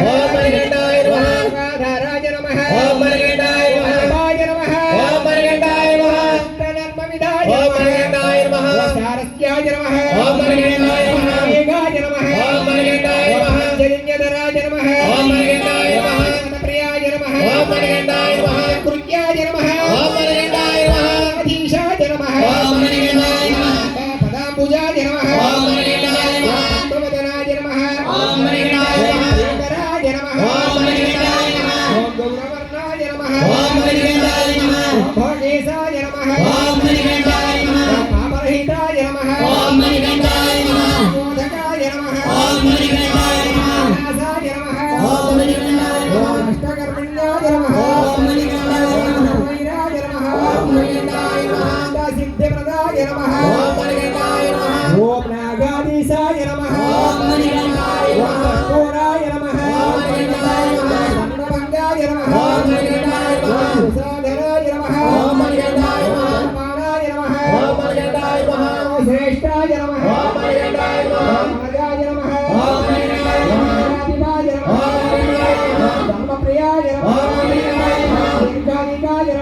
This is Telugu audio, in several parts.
Olha, ఓం మణికంఠాయ నమః ఓం గౌరవర్ణాయ నమః. ఓం మణికంఠాయ నమః. భోగేశాయ నమః. ఓం మణికంఠాయ నమః. పాపరహితాయ నమః. ఓం మణికంఠాయ నమః. మోదకాయ నమః. ఓం మణికంఠాయ నమః. నాసాయ నమః. ఓం మణికంఠాయ నమః. అష్టగర్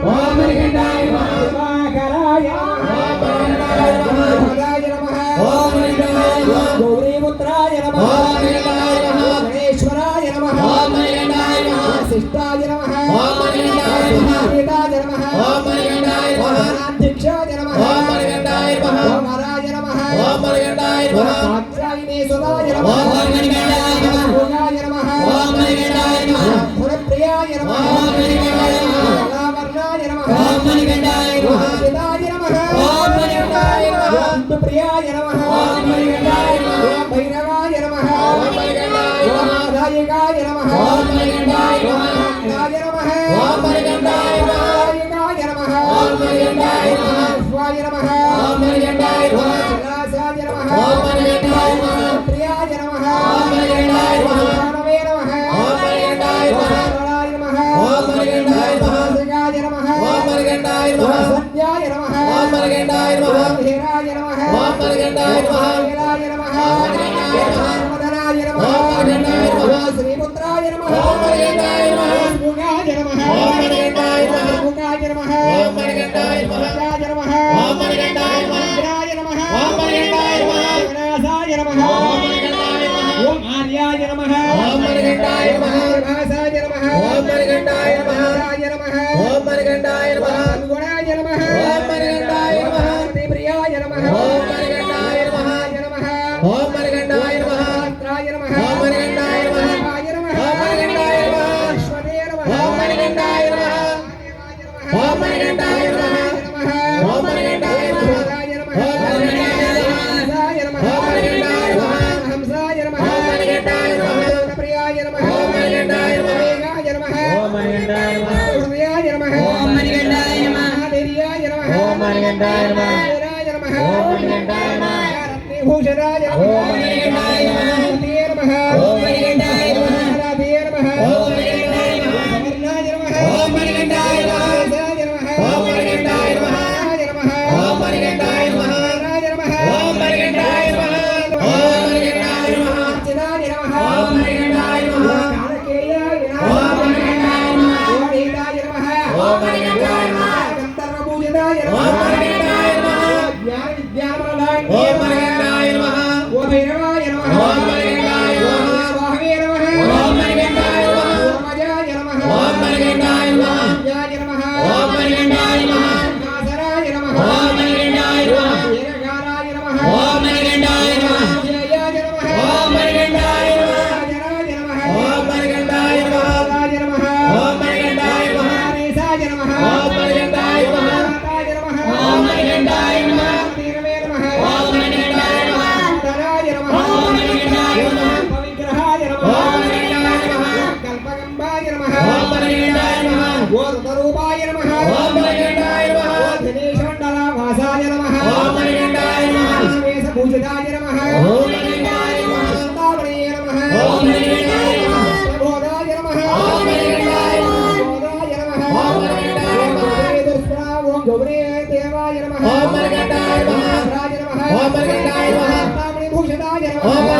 Amen. नमः ओम मणिकंठाय नमः कैलासाय नमः ओम मणिकंठाय नमः प्रियाय नमः ओम मणिकंठाय नमः प्रणवे नमः ओम मणिकंठाय नमः प्रणाय नमः ओम मणिकंठाय नमः सगाय नमः ओम मणिकंठाय नमः सत्याय नमः ओम मणिकंठाय नमः धीराय नमः ओम मणिकंठाय नमः वेलाय नमः ओम मणिकंठाय नमः मदनाय नमः ओम मणिकंठाय नमः श्रीपुत्राय नमः ओम मणिकंठाय नमः गुणाय नमः மணிகண்டாய நமக ஓம் மணிகண்டாய நமக நாகசாய நமக ஓம் மணிகண்டாய நமக ராஜ நமக ஓம் மணிகண்டாய நமக குணாய ஓம் மணிகண்டாய நமக பிரியாய ஓம் மணிகண்டாய நமக நமக ஓம் மணி అనియందాయ నమః. ఓం అనియందాయ ఓం తరూపాయ నమ ఓం మణికంఠాయ నమ ఓం దినేశాండల వాసాయ నమ ఓం మణికంఠాయ నమ వేష పూజితాయ నమ ఓం మణికంఠాయ నమ శాంతామణియ నమ ఓం మణికంఠాయ నమ ప్రబోధాయ నమ ఓం మణికంఠాయ నమ ప్రబోధాయ నమ ఓం మణికంఠాయ నమ దుష్ప్రా ఓం గౌరే దేవాయ నమ ఓం మణికంఠాయ నమ రాజ నమ ఓం మణికంఠాయ నమ శాంతామణి భూషితాయ నమ ఓం